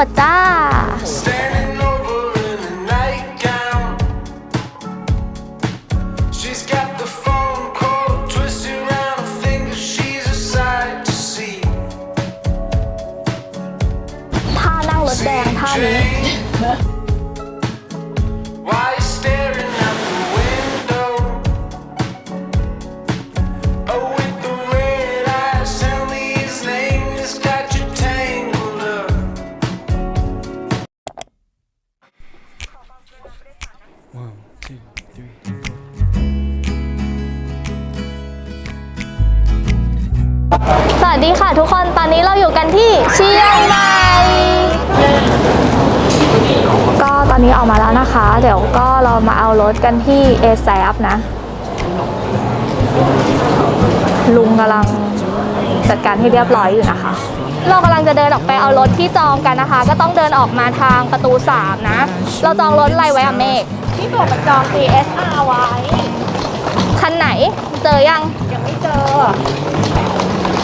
อดจ้า กันที่เอแซฟนะ ลุงกำลังจัดการให้เรียบร้อยอยู่นะคะ เรากำลังจะเดินออกไปเอารถที่จองกันนะคะ ก็ต้องเดินออกมาทางประตู 3 นะ เราจองรถอะไรไว้อะเมฆที่บอกมันจอง CSR ไว้ คันไหนเจอยัง ยังไม่เจอ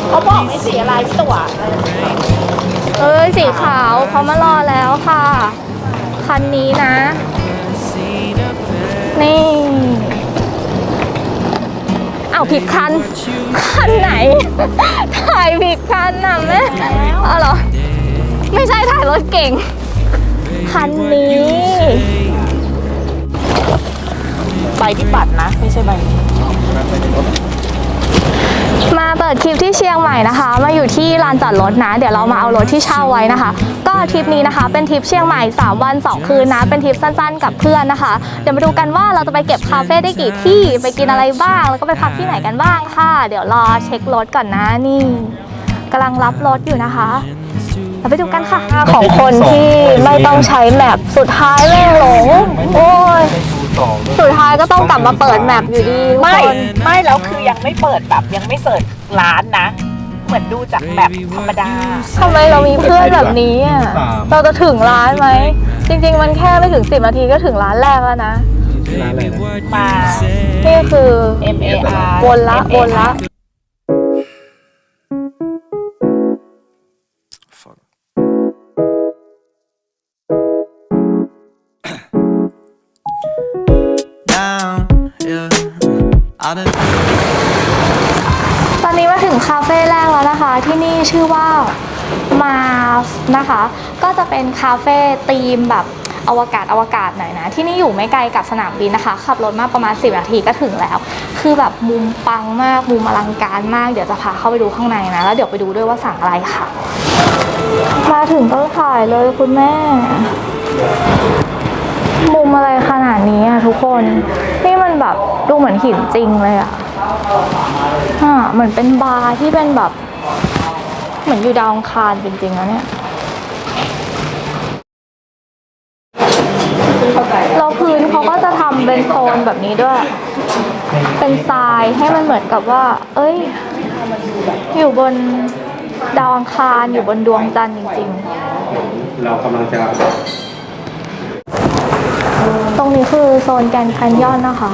เขาบอกไม่สีอะไรตั๋วเอ้ยสีขาวเขามารอแล้วค่ะ คันนี้นะ นี่เอาผิดคัน คันไหน ถ่ายผิดคันน่ะแม่อ๋อเหรอ ไม่ใช่ถ่ายรถเก่ง คันนี้ ใบที่ปัดนะ ไม่ใช่ใบนี้ มาเปิดทริปที่เชียงใหม่นะคะ มาอยู่ที่ลานจอดรถนะ เดี๋ยวเรามาเอารถที่เช่าไว้นะคะ ก็ทริปนี้นะคะ เป็นทริปเชียงใหม่ 3 วัน 2 คืนนะ เป็นทริปสั้นๆ กับเพื่อนนะคะ เดี๋ยวมาดูกันว่าเราจะไปเก็บคาเฟ่ได้กี่ที่ ไปกินอะไรบ้าง แล้วก็ไปพักที่ไหนกันบ้างค่ะ เดี๋ยวรอเช็ครถก่อนนะนี่กำลังรับรถอยู่นะคะเราไปดูกันค่ะ ของคนที่ไม่ต้องใช้แมปสุดท้ายแม่งหลง โอ้ย สุดท้ายก็ต้องกลับมาเปิดแมปอยู่ดีทุกไม่คน ไม่แล้วคือยังไม่เปิดแบบยังไม่เสิร์ชร้านนะ เหมือนดูจากแบบธรรมดา ทำไมเรามีเพื่อนแบบนี้อะ เราจะถึงร้านไหม จริง ๆ มันแค่ไม่ถึง 10 นาทีก็ถึงร้านแรกแล้วนะมา นี่คือ M A R วนละ วนละ I've been ตอนนี้มาถึงคาเฟ่แรกแล้วนะคะ ที่นี่ชื่อว่ามาสนะคะ ก็จะเป็นคาเฟ่ธีมแบบอวกาศอวกาศหน่อยนะ ที่นี่อยู่ไม่ไกลกับสนามบินนะคะ ขับรถมาประมาณ 10 นาทีก็ถึงแล้ว คือแบบมุมปังมาก มุมอลังการมาก เดี๋ยวจะพาเข้าไปดูข้างในนะ แล้วเดี๋ยวไปดูด้วยว่าสั่งอะไรค่ะ มาถึงก็ถ่ายเลยคุณแม่ มุมอะไรขนาดนี้อะทุกคน แบบดูเหมือนหินจริงเลยอะอ่าเหมือนเป็นบาร์ที่เป็นแบบ เหมือนอยู่ดาวอังคารจริงๆนะเนี่ยเราพื้นเขาก็จะทำเป็นโซนแบบนี้ด้วย เป็นทรายให้มันเหมือนกับว่า เอ้ย อยู่บนดาวอังคารอยู่บนดวงจันทร์จริง ๆ เรากำลังจะ ตรงนี้คือโซนแกรนด์แคนยอนนะคะ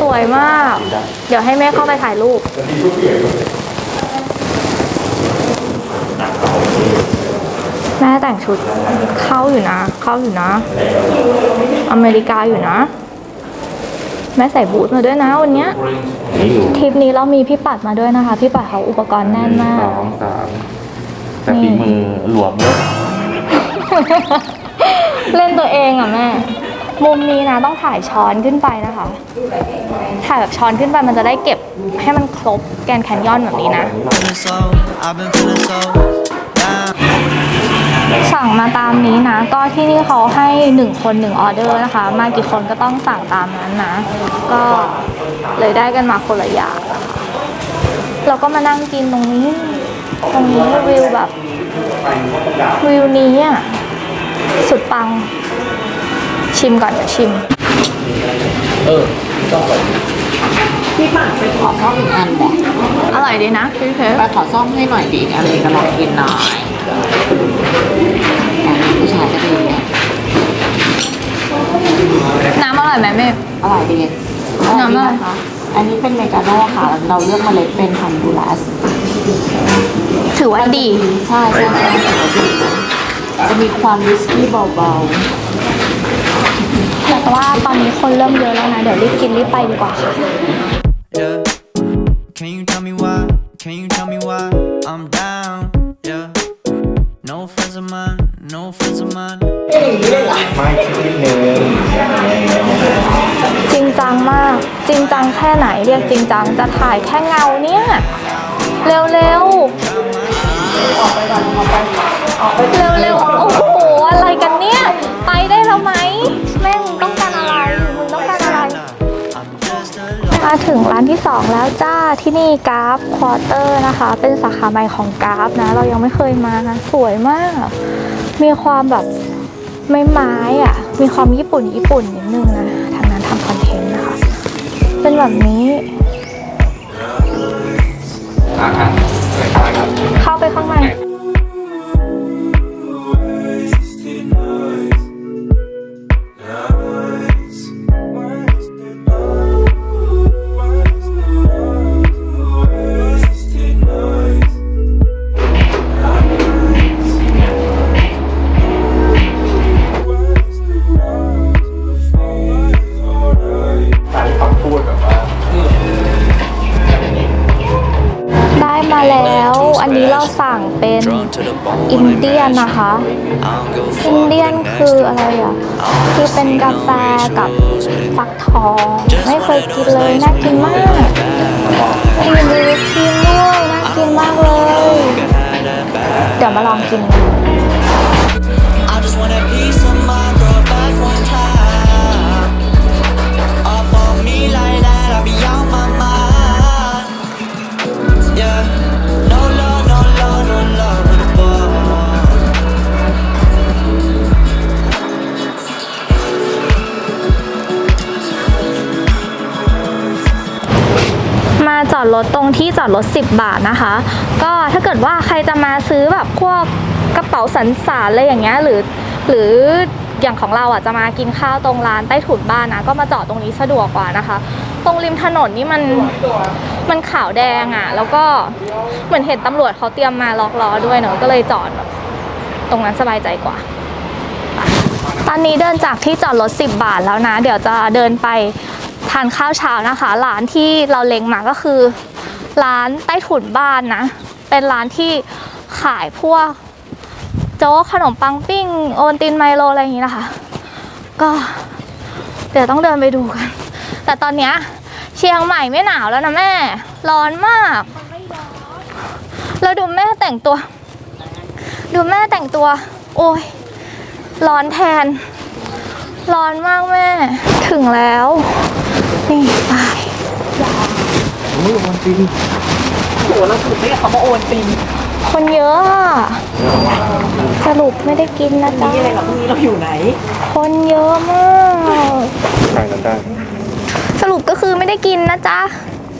สวยมาก เดี๋ยวให้แม่เข้าไปถ่ายรูป แม่แต่งชุดเข้าอยู่นะ เข้าอยู่นะ อเมริกาอยู่นะ แม่ใส่บูทมาด้วยนะวันเนี้ยทริปนี้เรามีพี่ปัดมาด้วยนะคะ พี่ปัดเขาอุปกรณ์แน่นมาก สองสามแต่ฝีมือหลวมเยอะ เล่นตัวเองอะแม่ มุมนี้นะต้องถ่ายช้อนขึ้นไปนะคะ ถ่ายแบบช้อนขึ้นไปมันจะได้เก็บให้มันครบแกนแคนยอนแบบนี้นะ สั่งมาตามนี้นะ ก็ที่นี่เขาให้หนึ่งคนหนึ่งออเดอร์นะคะ มากี่คนก็ต้องสั่งตามนั้นนะ ก็เลยได้กันมาคนละอย่างเราก็มานั่งกินตรงนี้ ตรงนี้วิวแบบวิวนี้อะ สุดปัง ชิมก่อนเดี๋ยวชิมพี่หมากไปขอซ่อมอีกอันแหละอร่อยดีนะพี่เพชรไปขอซ่อมให้หน่อยดิอีกอันนี้ก็ลองกินหน่อยอะผู้ชายก็ดีเนี่ยน้ำอร่อยไหมเมฆอร่อยดีอร่อยดีน้ำอะไรนะคะอันนี้เป็นเมกาโน่ค่ะ เราเลือกเมล็ดเป็นฮันดูรัสถือว่าดี ใช่ใช่ใช่ จะมีความวิสกี้เบาแต่ว่าตอนนี้คนเริ่มเยอะแล้วนะ เดี๋ยวรีบกินรีบไปดีกว่าค่ะ Yeah. Can you tell me why? Can you tell me why I'm down? Yeah. No friends of mine, no friends of mine. จริงจังมาก จริงจังแค่ไหนเรียกจริงจังจะถ่ายแค่เงาเนี่ย เร็วเร็ว เร็วเร็วๆ โอ้โห อะไรกันเนี่ย ไปได้แล้วไหม แม่งต้องการอะไร มึงต้องการอะไร I'm just a มาถึงร้านที่ 2 แล้วจ้า ที่นี่กราฟควอเตอร์นะคะ เป็นสาขาใหม่ของกราฟนะ เรายังไม่เคยมานะ สวยมาก มีความแบบไม่ไม้ๆอะมีความญี่ปุ่นญี่ปุ่นนิดนึงนะ ทางนั้นทำคอนเทนต์นะคะ เป็นแบบนี้เข้าไปข้างใน สั่งเป็น drawn to the bone. อินเดียนนะคะ I don't give a อิน fuck เดียน if you're คือ next to อะไร me. อะ I don't ที่ wanna เป็น see กา no แฟกับ rituals with it. ฟักทอง ไม่เคยกินเลยน่ากินมากครีมมีวิปครีมด้วยน่ากินมากเลย เดี๋ยวมาลองกิน I จอดรถตรงที่จอดรถ 10 บาทนะคะ ก็ถ้าเกิดว่าใครจะมาซื้อแบบพวกกระเป๋าสันสานอะไรอย่างเงี้ยหรือ หรืออย่างของเราอะจะมากินข้าวตรงร้านใต้ถุนบ้านนะก็มาจอดตรงนี้สะดวกกว่านะคะ ตรงริมถนนนี่มันมันขาวแดงอะ แล้วก็เหมือนเห็นตำรวจเขาเตรียมมาล็อกล้อด้วยเนอะก็เลยจอดแบบตรงนั้นสบายใจกว่า ตอนนี้เดินจากที่จอดรถ 10 บาทแล้วนะ เดี๋ยวจะเดินไป ทานข้าวเช้านะคะ ร้านที่เราเล็งมาก็คือ ร้านใต้ถุนบ้านนะ เป็นร้านที่ขายพวกโจ๊กขนมปังปิ้ง โอนตินไมโลอะไรอย่างนี้นะคะ ก็เดี๋ยวต้องเดินไปดูกัน แต่ตอนนี้เชียงใหม่ไม่หนาวแล้วนะแม่ ร้อนมาก แล้วดูแม่แต่งตัว ดูแม่แต่งตัว โอ้ย ร้อนแทน ร้อนมากแม่ ถึงแล้ว นี่ไปๆโอ้โหเราถูกเรียกเขาว่าโอนตินคนเยอะอะสรุปไม่ได้กินนะจ๊ะนี่อะไรกับพรุ่งนี้เราอยู่ไหน คนเยอะมากสรุปก็คือไม่ได้กินนะจ๊ะ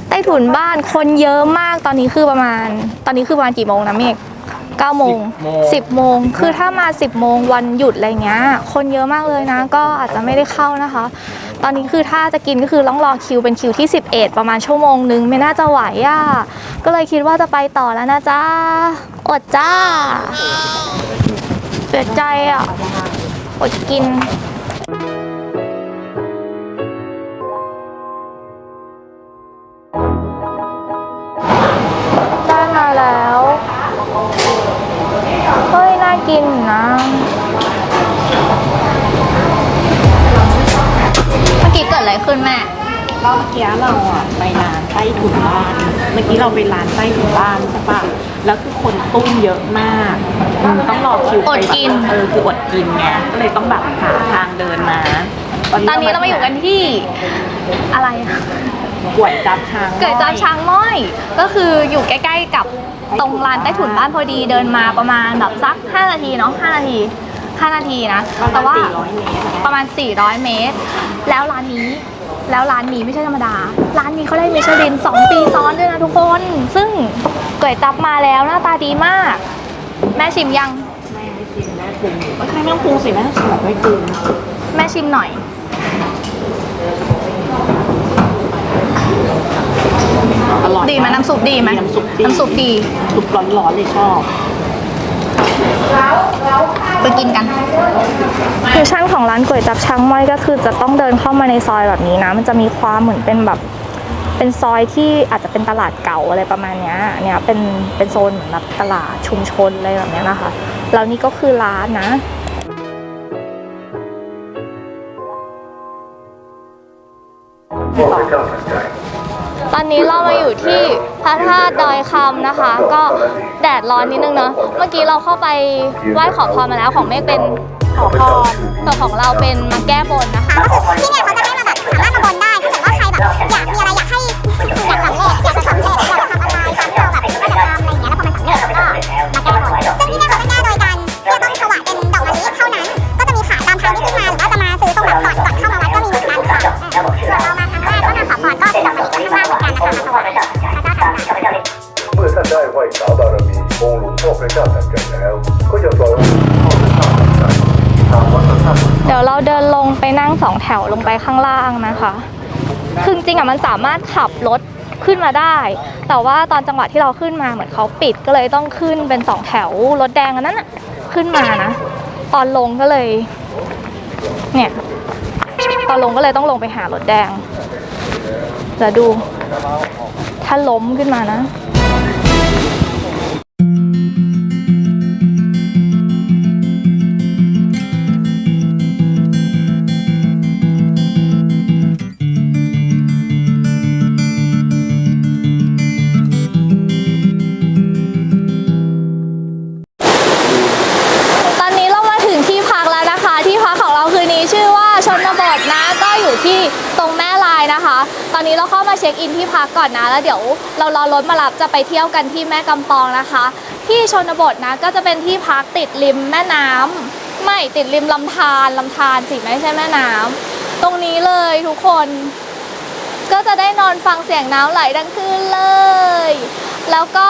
ใต้ถุนบ้านคนเยอะมากตอนนี้คือประมาณ ตอนนี้คือประมาณกี่โมงนะเมฆ เก้าโมงสิบโมงคือถ้ามาสิบโมงวันหยุดอะไรเงี้ยคนเยอะมากเลยนะ ก็อาจจะไม่ได้เข้านะคะ ตอนนี้คือถ้าจะกินก็คือต้องรอคิวเป็นคิวที่ 11 ประมาณชั่วโมงนึงไม่น่าจะไหวอะก็เลยคิดว่าจะไปต่อแล้วนะจ๊ะอดจ้าเสียใจอะอดกิน กี้เกิดอะไรขึ้นแม่รอบเมื่อกี้เราอะไปร้านใต้ถุนบ้าน เมื่อกี้เราไปร้านใต้ถุนบ้านใช่ปะแล้วคือคนตุ้มเยอะมากอืมต้องรอคิวไปอดกินแบบเออคืออดกินไงก็เลยต้องแบบหาทางเดินมาตอนนี้เรามาอยู่กันที่อะไรอะกวดจับทางเกิดจามช้างม้อย ก็คืออยู่ใกล้ๆกับตรงร้านใต้ถุนบ้านพอดีเดินมาประมาณแบบสัก 5 นาทีเนาะ5นาที 5 นาทีนะ แต่ว่าร้อยเมตรประมาณ 400 เมตร แล้วร้านนี้ แล้วร้านนี้ไม่ใช่ธรรมดา ร้านนี้เขาได้มิชลิน 2 ปีซ้อนด้วยนะทุกคน ซึ่งก๋วยจับมาแล้วหน้าตาดีมาก แม่ชิมยังแม่ไม่กินแม่ปรุงอยู่ไม่ใช่ไม่ต้องปรุงสิแม่ชิมแบบไม่ปรุงแม่ชิมหน่อยออร่อยดีไหมน้ำซุปดีไหมน้ำซุปดีน้ำซุปดี ซุปร้อนๆเลยชอบ ไปกินกันฟิวชั่นของร้านก๋วยจับช้างม้อยก็คือจะต้องเดินเข้ามาในซอยแบบนี้นะ มันจะมีความเหมือนเป็นแบบ เป็นซอยที่อาจจะเป็นตลาดเก่าอะไรประมาณเนี้ยเนี่ยเป็นเป็นโซนเหมือนแบบตลาดชุมชนอะไรแบบเนี้ยนะคะแล้วนี่ก็คือร้านนะ ระธาตุดอยคำนะคะ ก็แดดร้อนนิดนึงเนาะเมื่อกี้เราเข้าไปไหว้ขอพรมาแล้วของเมฆเป็นขอพรแต่ของเราเป็นมาแก้บนนะคะที่เนี่ยเขาจะให้มาแบบสามารถมาบนได้ถ้าเกิดว่าใครแบบอยากมีอะไรอยากให้อยากสำเร็จ พระเจ้าตากสินแล้ว ก็จะปล่อยองค์หลวงพ่อพระเจ้าตากสินทางวัดพระธาตุเดี๋ยวเราเดินลงไปนั่งสองแถวลงไปข้างล่างนะคะคือจริงอะมันสามารถขับรถขึ้นมาได้ แต่ว่าตอนจังหวะที่เราขึ้นมาเหมือนเขาปิดก็เลยต้องขึ้นเป็นสองแถวรถแดงอันนั้นอะขึ้นมานะ ตอนลงก็เลย เนี่ย ตอนลงก็เลยต้องลงไปหารถแดงเดี๋ยวดู ถ้าล้มขึ้นมานะ ตอนนี้เราเข้ามาเช็คอินที่พักก่อนนะ แล้วเดี๋ยวเรารอรถมารับจะไปเที่ยวกันที่แม่กำปองนะคะ ที่ชนบทนะก็จะเป็นที่พักติดริมแม่น้ำไม่ติดริมลำธารลำธารสิไม่ใช่แม่น้ำตรงนี้เลยทุกคนก็จะได้นอนฟังเสียงน้ำไหลดังขึ้นเลย แล้วก็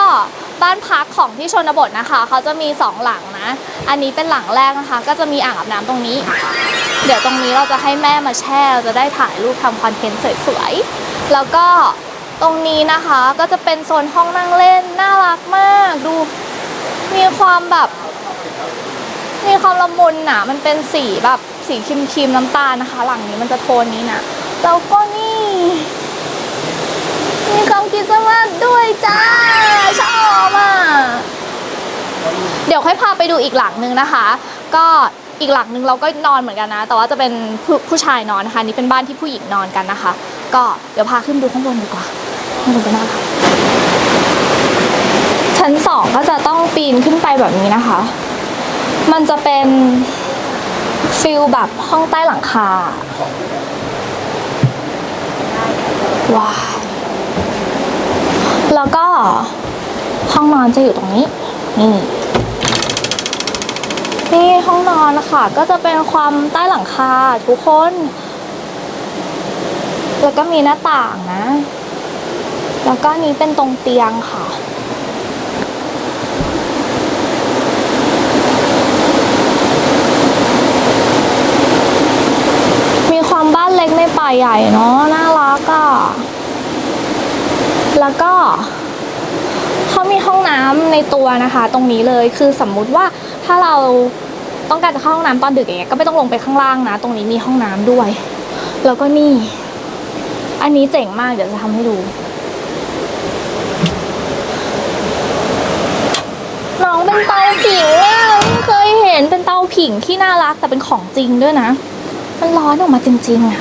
บ้านพักของที่ชนบทนะคะเขาจะมีสองหลังนะ อันนี้เป็นหลังแรกนะคะ ก็จะมีอ่างอาบน้ำตรงนี้ เดี๋ยวตรงนี้เราจะให้แม่มาแช่เราจะได้ถ่ายรูปทำคอนเทนต์สวยๆแล้วก็ตรงนี้นะคะก็จะเป็นโซนห้องนั่งเล่นน่ารักมากดูมีความแบบมีความละมุนน่ะมันเป็นสีแบบสีครีมครีมๆน้ำตาลนะคะ หลังนี้มันจะโทนนี้นะแล้วก็นี่ มีความคิดสต์มาด้วยจ้า ชอบอะ เดี๋ยวค่อยพาไปดูอีกหลังนึงนะคะ ก็อีกหลังนึงเราก็นอนเหมือนกันนะ แต่ว่าจะเป็นผู้ผู้ชายนอนนะคะนี่เป็นบ้านที่ผู้หญิงนอนกันนะคะ ก็เดี๋ยวพาขึ้นดูข้างบนดีกว่าข้างบนเป็นน่ารักชั้นสองก็จะต้องปีนขึ้นไปแบบนี้นะคะ มันจะเป็นฟิลแบบห้องใต้หลังคาว้า แล้วก็ห้องนอนจะอยู่ตรงนี้นี่นี่ห้องนอนนะคะก็จะเป็นความใต้หลังคาทุกคน แล้วก็มีหน้าต่างนะ แล้วก็นี้เป็นตรงเตียงค่ะมีความบ้านเล็กในป่าใหญ่เนาะน่ารักอะ่ะ แล้วก็เขามีห้องน้ำในตัวนะคะ ตรงนี้เลยคือสมมุติว่าถ้าเราต้องการจะเข้าห้องน้ำตอนดึกอย่างเงี้ยก็ไม่ต้องลงไปข้างล่างนะ ตรงนี้มีห้องน้ำด้วย แล้วก็นี่ อันนี้เจ๋งมากเดี๋ยวจะทำให้ดูน้องเป็นเตาผิงอะไม่เคยเห็นเป็นเตาผิงที่น่ารักแต่เป็นของจริงด้วยนะ มันร้อนออกมาจริงๆอะ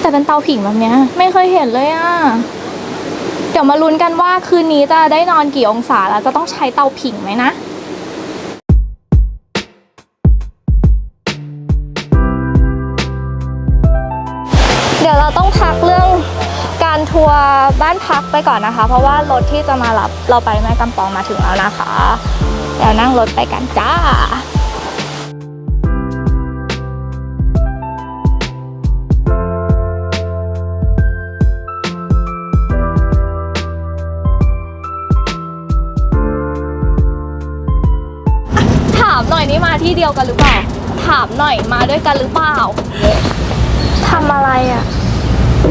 แต่เป็นเตาผิงแบบเนี้ย ไม่เคยเห็นเลยอะ ดี๋ยวมาลุ้นกันว่าคืนนี้จะได้นอนกี่องศาแล้วจะต้องใช้เตาผิงไหมนะเดี๋ยวเราต้องพักเรื่องการทัวร์บ้านพักไปก่อนนะคะ เพราะว่ารถที่จะมารับเราไปแม่กำปองมาถึงแล้วนะคะ เดี๋ยวนั่งรถไปกันจ้าามหน่อยนี่มาที่เดียวกันหรือเปล่า ถามหน่อยมาด้วยกันหรือเปล่า ทำอะไรอะ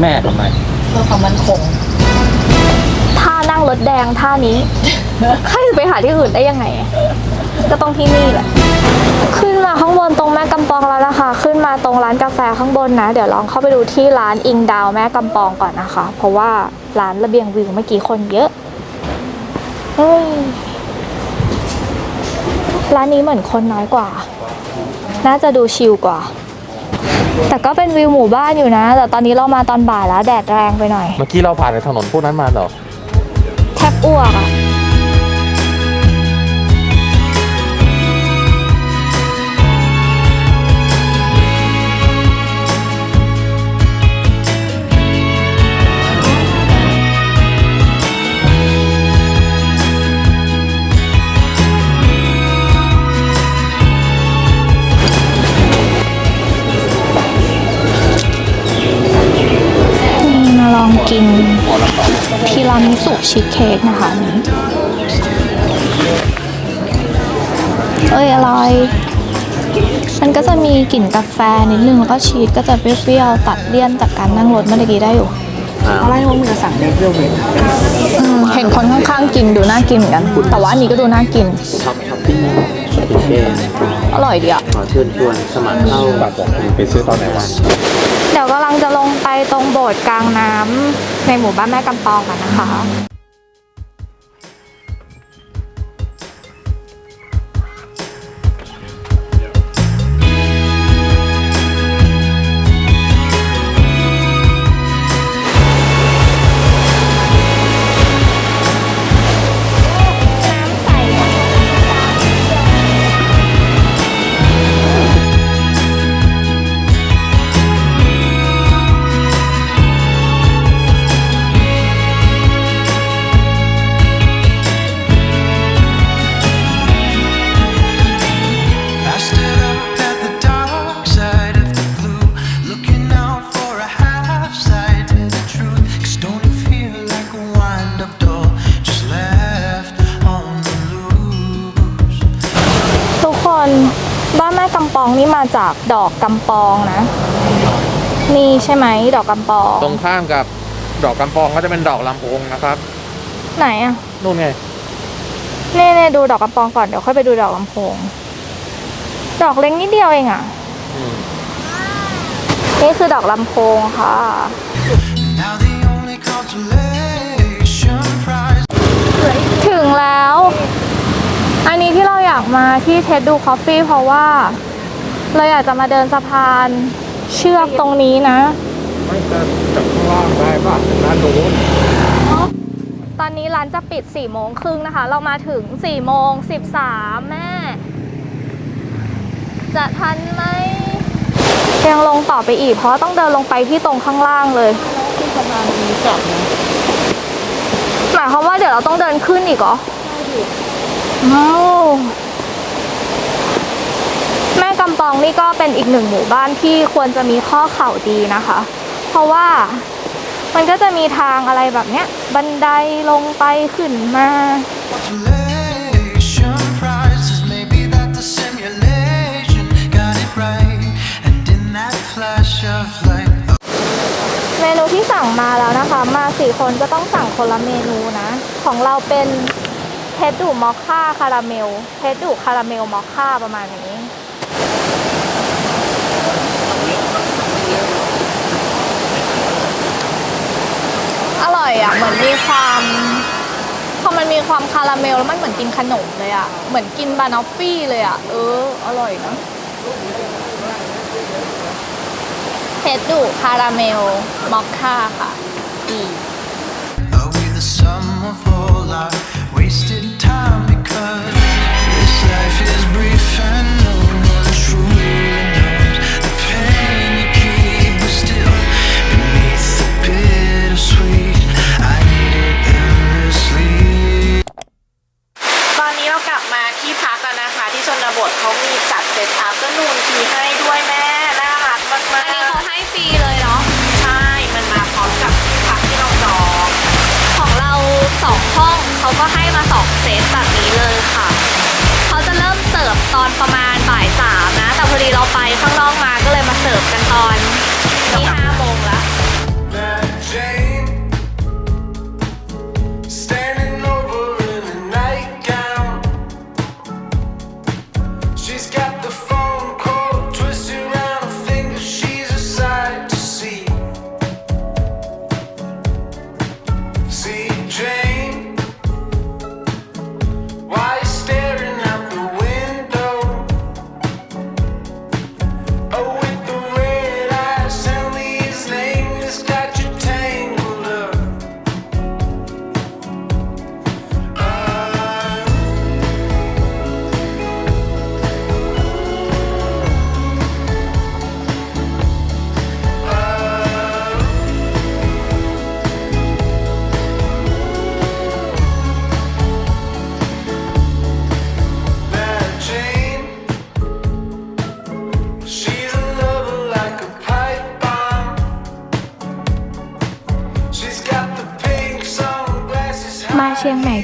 แม่ทำไมเพื่อความมั่นคงแดงท่านี้ ใครจะไปหาที่อื่นได้ยังไง ก็ต้องที่นี่แหละ ขึ้นมาข้างบนตรงแม่กำปองแล้วนะคะ ขึ้นมาตรงร้านกาแฟข้างบนนะ เดี๋ยวลองเข้าไปดูที่ร้านอิงดาวแม่กำปองก่อนนะคะ เพราะว่าร้านระเบียงวิวเมื่อกี้คนเยอะเฮ้ย ร้านนี้เหมือนคนน้อยกว่า น่าจะดูชิลกว่า แต่ก็เป็นวิวหมู่บ้านอยู่นะ แต่ตอนนี้เรามาตอนบ่ายแล้วแดดแรงไปหน่อย เมื่อกี้เราผ่านในถนนพวกนั้นมาเหรอ แทบอ้วกอะ กินทีรามิสุชีสเค้กนะคะอันนี้เอ้ยอร่อยมันก็จะมีกลิ่นกาแฟนิดนึงแล้วก็ชีสก็จะเปรี้ยวๆตัดเลี่ยนจากการนั่งรถเมื่อกี้ได้อยู่เขาไล่ว่ามึงจะสั่งเดบิวต์เลยอืมเห็นคนข้างๆกินดูน่ากินเหมือนกัน แต่ว่าอันนี้ก็ดูน่ากินท็อปท็อปปิ้งพิเศษอร่อยดีอะขอเชิญชวนสมัครเข้าบัตรไปซื้อตอนไหนวัน เดี๋ยวกำลังจะลงไปตรงโบสถ์กลางน้ำในหมู่บ้านแม่กำปองกันนะคะ ดอกกำปองนะ นี่ใช่ไหมดอกกำปอง ตรงข้ามกับดอกกำปองก็จะเป็นดอกลำโพงนะครับไหนอะนู่นไงเน่เน่ดูดอกกำปองก่อนเดี๋ยวค่อยไปดูดอกลำโพง ดอกเล็กนิดเดียวเองอะอืมนี่คือดอกลำโพงค่ะ Now the only consolation prize. ถึงแล้ว อันนี้ที่เราอยากมาที่เท็ดดูคอฟฟี่เพราะว่า เราอยากจะมาเดินสะพานเชือกตรงนี้นะ ไม่จะจากข้างล่างได้ป่ะด้านโน้นตอนนี้ร้านจะปิด4ี่โมงครึ่งนะคะ เรามาถึง4ี่โมงสิบสามแม่ จะทันไหมยังลงต่อไปอีก เพราะว่าต้องเดินลงไปที่ตรงข้างล่างเลยที่สะพานนี้กลับนะหมายความว่าเดี๋ยวเราต้องเดินขึ้นอีกเหรออ้าวแม่กำปองนี่ก็เป็นอีกหนึ่งหมู่บ้านที่ควรจะมีข้อเข่าดีนะคะ เพราะว่ามันก็จะมีทางอะไรแบบเนี้ย บันไดลงไปขึ้นมา Consolation prizes. Maybe that the simulation got it right. And in that flash of light. เมนูที่สั่งมาแล้วนะคะ มาสี่คนก็ต้องสั่งคนละเมนูนะ ของเราเป็นเพชรดูมอคค่าคาราเมลเพชรดูคาราเมลมอคค่าประมาณนี้ อร่อยอะเหมือนมีความพอมันมีความคาราเมลแล้วมันเหมือนกินขนมเลยอะเหมือนกินบานอฟฟี่เลยอะเอออร่อยเนาะเพชรดูคาราเมลมอคค่าค่ะดี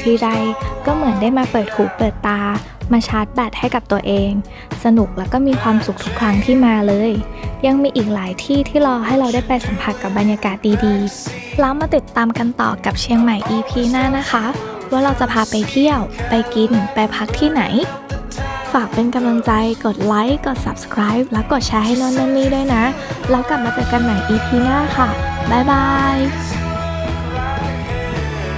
ทีไรก็เหมือนได้มาเปิดหูเปิดตา มาชาร์จแบตให้กับตัวเอง สนุกแล้วก็มีความสุขทุกครั้งที่มาเลย ยังมีอีกหลายที่ที่รอให้เราได้ไปสัมผัสกับบรรยากาศดีๆ แล้วมาติดตามกันต่อกับเชียงใหม่ EP หน้านะคะ ว่าเราจะพาไปเที่ยว ไปกิน ไปพักที่ไหน ฝากเป็นกำลังใจกดไลค์กด subscribe แล้วกดแชร์ให้นนท์นนนี่ด้วยนะ แล้วกลับมาเจอกันใหม่ EP หน้าค่ะบ๊ายบาย